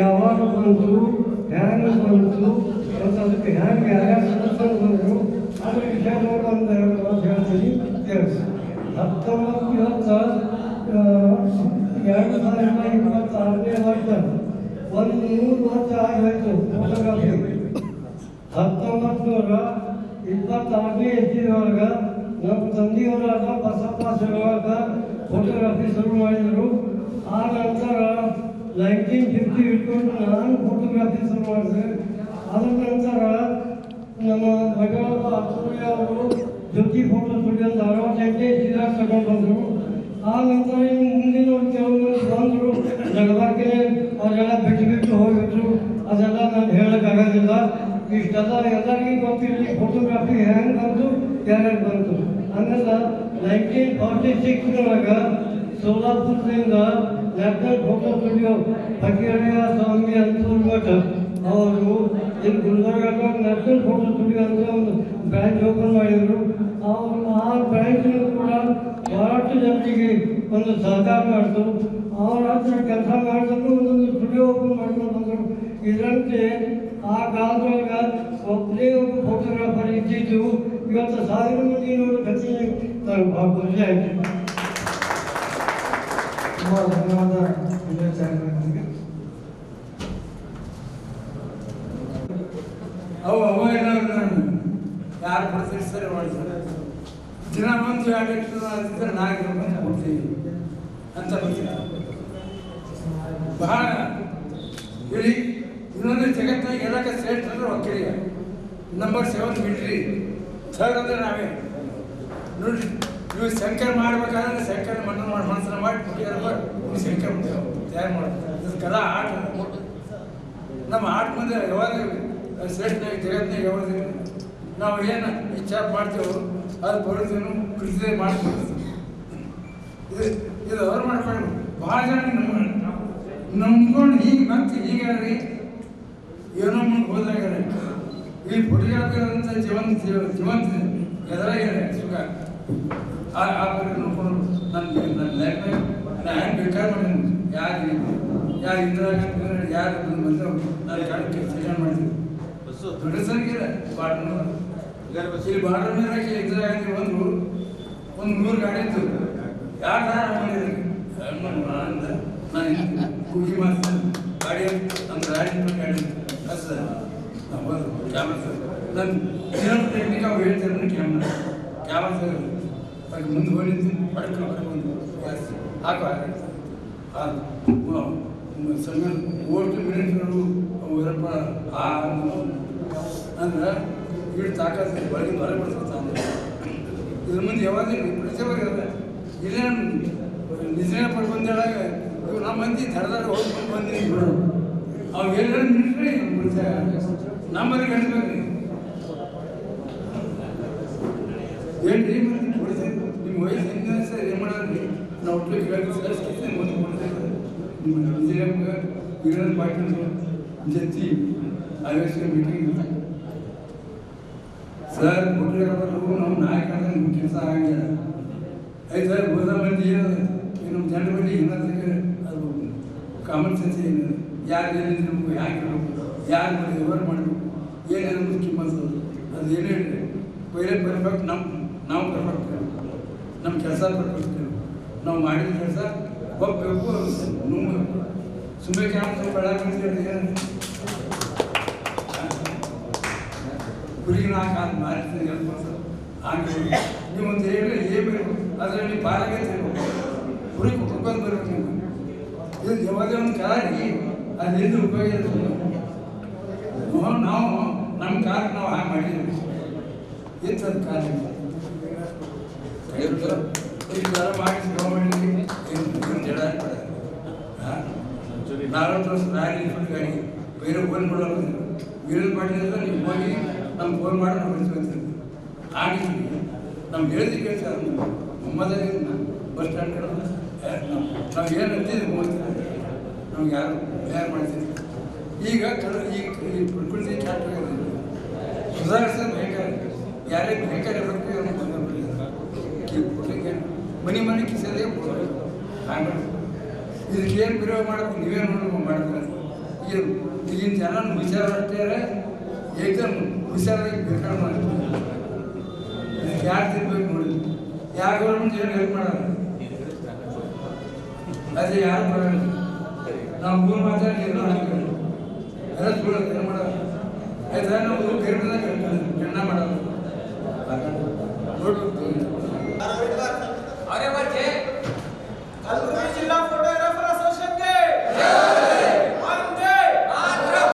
ಯಾವಾಗ ಬಂತು ಹ್ಯಾಂಗ ಬಂತು ಮತ್ತು ಅದಕ್ಕೆ ಹ್ಯಾಂಗ ಯಾರ್ಯಾರು ಸದಸ್ಯರು ಬಂದರು ಅದ್ರ ವಿಷಯ ನೋಡಿ ಒಂದು ಎರಡು ಮಾತು ಹೇಳ್ತೀನಿ ತಿಳಿಸಿ ಹತ್ತೊಂಬತ್ತು ಇವತ್ತು ಎರಡು ಸಾವಿರದ ಇಪ್ಪತ್ತಾರನೇ ವರ್ಷ. ಒಂದು ನೂರು ವರ್ಷ ಆಗಬೇಕು ಫೋಟೋಗ್ರಫಿ. ಹತ್ತೊಂಬತ್ತು ನೂರ ಇಪ್ಪತ್ತಾರನೇ ಇಸ್ವಿಯೊಳಗೆ ನಮ್ಮ ತಂದೆಯವರಾದ ಬಸಪ್ಪ ಶಿವರಾಗ ಫೋಟೋಗ್ರಫಿ ಶುರು ಮಾಡಿದರು. ಆ ನಂತರ ಲೈಟಿಂಗ್ ಫಿಫ್ಟಿ ಇಟ್ಕೊಂಡು ನಾನು ಫೋಟೋಗ್ರಫಿ ಶುರು ಮಾಡಿದೆ. ಅದ ನಂತರ ನಮ್ಮ ಭಗವಂತ ಅಸೂರ್ಯ ಅವರು ಜ್ಯೋತಿ ಫೋಟೋ ಸ್ಟುಡಿಯೋ ಅರವತ್ತೆಂಟನೇ ಇಸ್ವಿಯಾಗ ತಗೊಂಡು ಬಂದರು. ಆ ನಂತರ ಇನ್ನು ಮುಂದಿನ ಕೆಲವು ಮಂದಿ ಬಂದರು. ಜಗಳಕ್ಕೆ ಅವರೆಲ್ಲ ಬಿಟ್ಟು ಬಿಟ್ಟು ಹೋಗಿದ್ರು ಅದೆಲ್ಲ ನಾನು ಹೇಳೋಕ್ಕಾಗೋದಿಲ್ಲ ಇಷ್ಟೆಲ್ಲ ಎಲ್ಲರಿಗೂ ಗೊತ್ತಿರಲಿ ಫೋಟೋಗ್ರಫಿ ಹೆಂಗೆ ಬಂತು, ಯಾರ್ಯಾರು ಬಂತು. ಆಮೇಲೆ ನೈನ್ಟೀನ್ ಫಾರ್ಟಿ ಸಿಕ್ಸ್ನೊಳಗೆ ಸೋಲಾಪುರದಿಂದ ಫೋಟೋ ಸ್ಟುಡಿಯೋ ಫಕೀರಯ್ಯ ಸ್ವಾಮಿ ಅಂತೂರ್ ಮಠ. ಅವರು ಇಲ್ಲಿ ಗುಲ್ಬರ್ಗ ನ್ಯಾಷನಲ್ ಫೋಟೋ ಸ್ಟುಡಿಯೋ ಅಂತ ಒಂದು ಬ್ರಾಂಚ್ ಓಪನ್ ಮಾಡಿದರು. ಅವರು ಆ ಬ್ರಾಂಚ್ನೂ ಕೂಡ ಬಹಳಷ್ಟು ಜನರಿಗೆ ಒಂದು ಸಹಕಾರ ಮಾಡಿದ್ರು ಅವ್ರ ಹತ್ರ ಕೆಲಸ ಮಾಡಿದ್ರು, ಒಂದೊಂದು ಸ್ಟುಡಿಯೋ ಓಪನ್ ಮಾಡ್ಕೊಂಡು ಬಂದರು ಇದರಂತೆ. ಆ ಕಾಲದೊಳಗೆ ಒಬ್ಬನೇ ಒಬ್ಬ ಫೋಟೋಗ್ರಾಫರ್ ಇದ್ದಿದ್ದು. ಇವತ್ತು ಸಾವಿರ ಮಂದಿ ನೋಡೋ ಕಥೆ ಭಾಳ ಖುಷಿ ಆಯಿತು. ಅವು ಅವ ಏನಾದ್ರು ಯಾರು ಪ್ರತಿಷ್ಠೆ ಮಾಡ್ತಾರೆ ದಿನ ಒಂದು ಎರಡು ಲಕ್ಷ ಅಂತಿದ್ರೆ ನಾಲ್ಕು ರೂಪಾಯಿ ಕೊಡ್ತೀವಿ. ಅಂತ ಗೊತ್ತಿಲ್ಲ. ಬಹಳ ಹೇಳಿ, ಇನ್ನೊಂದು ಜಗತ್ತಿನಾಗ ಎಲ್ಲಕ್ಕೆ ಶ್ರೇಷ್ಠ ಅಂದ್ರೆ Vokkaliga number seven military sir ಅಂದ್ರೆ ನಾವೇ. ನೋಡಿ ನೀವು ಶಂಕರ್ ಮಾಡ್ಬೇಕಾದ್ರೆ ಶಂಕರ ಮಣ್ಣು ಮಾಡಿ ಮನಸ್ಸನ್ನ ಮಾಡಿ ನೀವು ಶಂಕರ್ ತಯಾರು ಮಾಡ್ತಾರೆ ಕದ ಕಲಾ ಆಟ. ನಮ್ಮ ಆಟ ಮುಂದೆ ಯಾವಾಗ ಶ್ರೇಷ್ಠನಾಗಿ ಜಗತ್ತಿನಾಗ ಯಾವುದಿಲ್ಲ ನಾವು ಏನು ವಿಚಾರ ಮಾಡ್ತೇವೋ ಅದು ಬರೋದೇನು ಕೃಷಿ ಮಾಡ್ತೀವಿ ಇದು ಇದು ಅವ್ರು ಮಾಡ್ಕೊಂಡು ಭಾಳ ಜನ ನಮ್ಮ ನಂಬ್ಕೊಂಡು ಹೀಗೆ ಮತ್ತೆ ರೀ ಏನೋ ಮುಂದೆ ಹೋದಾಗ ಈ ಅಂತ ಜೀವಂತ ಜೀವ- ಜೀವಂತ ಎದುರಾಗ ಸುಖ. ಆ ಆ ನೋಡ್ಕೊಂಡು ನನ್ನ ನನ್ನ ಲೈಫ್ನಾಗ ನಾನು ಹೆಂಗೆ ಬೇಕಾದ ಯಾರು ಯಾರು ಇಂದಿರಾ ಗಾಂಧಿ, ಯಾರು ಬಂದು ಬಂದ್ರು, ನಾನು ಕಾಲಕ್ಕೆ ಸಜಾನ್ ಮಾಡ್ತೀನಿ. ದೊಡ್ಡ ಸಂಖ್ಯೆ ಬಾರ್ಡರ್ ಇಲ್ಲಿ ಬಾರ್ಡರ್ ಮೇಲೆ ಹಾಕಿ ಗಾಂಧಿ ಬಂದ್ರು ಒಂದು ನೂರು ಗಾಡಿ ಇತ್ತು. ಯಾರು ನಾನು ಅಂತ. ನಾನು ಮಾಡ್ತೀನಿ. ಗಾಡಿ ನಮ್ಮ ಗಾಡಿ ಗಾಡಿ ಅಸ್ ಕ್ಯಾಮ್ರಾ ಸರ್ ನಾನು ಕ್ಯಾಮ್ರಾ ಸರ್ ಅದು ಮುಂದೆ ಹೋಗಿದ್ದು ಪಡಕ ಬಂದು ಹಾಕೋ ಸಂಘ ಓಟ್ ಮಿನಿಟ್ಗಳು ಆ ಅಂದ್ರೆ ಇಟ್ಟು ತಾಕತ್ತು ಒಳಗೆ ಹೊರ ಬಿಡ್ತಾರೆ ಇದ್ರ ಮುಂದೆ ಯಾವಾಗ ಪ್ರತಿಭಾಗ ಇಲ್ಲೇ ನಿಜನೇ ಪಡ್ಕೊಂಡಾಗ ಇವು ನಮ್ಮ ಮಂದಿ ದರದಾರ ಹೋಗ್ಕೊಂಡು ಬಂದಿನಿ ಬಿಡು. ಅವ್ರು ಎಲ್ಲರೂ ನಿಂತ್ರಿ ನಮ್ಮಲ್ಲಿ ಕಂಡ್ಬೇಕು ಕೊಡ್ತೇವೆ ನಿಮ್ಮ ವಯಸ್ಸು ಹೆಂಗೆ ಸರ್ ಏನು ನಾವು ಒಟ್ಟು ಕೇಳಿ ಸರ್ ಮುಂದೆ ಕೊಡ್ತೇವೆ ನಿಮ್ಮ ಜತ್ತಿ ಆವೇಶ ಮೀಟಿಂಗ್ ಸರ್ ಕೊಟ್ಟಿರೋದು ನಮ್ಮ ನಾಯಕರ ನಿಮ್ಮ ಕೆಲಸ ಆಗಿಲ್ಲ ಐದು ಸರ್, ಹೋದ ನಮ್ಮ ಜನರ ಮಂದಿ ಏನಾದ್ರೆ ಅದು ಕಾಮನ್ ಸೆನ್ಸ್ ಏನು ಯಾರು ಏನಿದೆ ನಮಗೆ ಯಾಕೆ ಯಾರು ಮಾಡಿ ವ್ಯವಹಾರ ಮಾಡಬೇಕು ಏನೇನು ಮುಖ್ಯ ಕಿಮ್ಮತ್ ಅದು ಏನೇ ಏನು ಹೇಳಿ ಪೈಲೆ ಪರ್ಫೆಕ್ಟ್ ನಮ್ಮ ನಾವು ಪರ್ಫೆಕ್ಟ್ ನಮ್ಮ ಕೆಲಸ ಪರ್ಫೆಕ್ಟ್ ನಾವು ಮಾಡಿದ ಕೆಲಸ ಒಪ್ಪಬೇಕು ನುಂಗಬೇಕು ಸುಮ್ಮನೆ ಕ್ಯಾಮ್ ಬೆಳಗ್ಗೆ ಏನು? ಕುರಿಗೆ ನಾಲ್ಕು ಕಾಲು ಮಾರಿರ್ತೀನಿ ಹಾಗೆ ನೀವು ಒಂದು ಹೇಳಿ ಏ ಬೇಕು ಅದರಲ್ಲಿ ಬಾಲಾಗೆ ತಿರ್ಬೇಕು ಕುರಿ ಕುಟ್ಕೊಂಡು ಬರ್ಬೇಕು ನೀವು. ಇದು ಯಾವಾಗ ಒಂದು ಕಾರಿ ಅಲ್ಲಿಂದ ಉಪಯೋಗ ಇರ್ತದೆ ನಾವು ನಮ್ಮ ಕಾರ್ ನಾವು ಹಾಗೆ ಮಾಡಿದ್ದೀವಿ. ಕಾರ್ ಈ ಥರ ಮಾಡಿ ಗೌರ್ಮೆಂಟ್ಗೆ ಏನು ನಾಲ್ಕು ವರ್ಷ ರ್ಯಾಲಿ ಗಾಡಿ ಬೇರೆ ಫೋನ್ ಮಾಡೋದು ವೀರಲ್ ಮಾಡಿದ್ರೆ ನೀವು ಹೋಗಿ ನಮ್ಗೆ ಫೋನ್ ಮಾಡಿ ನಾವು ಕಳಿಸ್ಕೊಳ್ತೀವಿ ಆಗಿದ್ದೀವಿ ನಮ್ಗೆ ಹೇಳಿದ ಕೆಲಸ ಮೊಮ್ಮದೇ ಬಸ್ ಸ್ಟ್ಯಾಂಡ್ ಕಡೆ ನಾವು ಏನು ಅಂತೀವಿ ಮೂವತ್ತು ನಮ್ಗೆ ಯಾರು ತಯಾರು ಮಾಡ್ತೀವಿ ಈಗ ಈ ಪ್ರಕೃತಿ ಚಾಟ್ರಿ ಸುಧಾರಿಸೋದು ಬೇಕಾದ್ರೆ ಯಾರೇ ಬೇಕಾದ್ರೆ ಬರ್ತೀವಿ, ಅವ್ರಿಗೆ ಬಂದ ಮನೆ ಮನೆ ಕಿಸದೇ ಹಾಗೆ. ಇದಕ್ಕೆ ಏನು ಪ್ರಯೋಗ ಮಾಡಬೇಕು? ನೀವೇ ನೋಡ್ಬೇಕು, ಮಾಡ್ಬೇಕು ಈಗ ಈಗಿನ ಜನ ವಿಚಾರ ಅಷ್ಟೇ ಏಕದಮ್ ಹುಷಾರಾಗಿ ಬೇಕಾದ್ರೆ ಮಾಡಿ. ಯಾರು ತಿನ್ಬೇಕು ನೋಡಿ. ಯಾರು ಗೌರ್ಮೆಂಟ್ ಏನು ಹೆಲ್ಪ್ ಮಾಡಲ್ಲ. ಅದೇ ಯಾರು ಬರೋಣ ನಾವು ಮೂರು ಮಾತಾಡಿ ಏನೋ ಹಾಕಿ ಎಲ್ಲ ಏನು ಮಾಡಲ್ಲ. ಆಯ್ತಾ, ನಾವು ಗರಿಬದಾಗ ಜನ ಮಾಡಲ್ಲ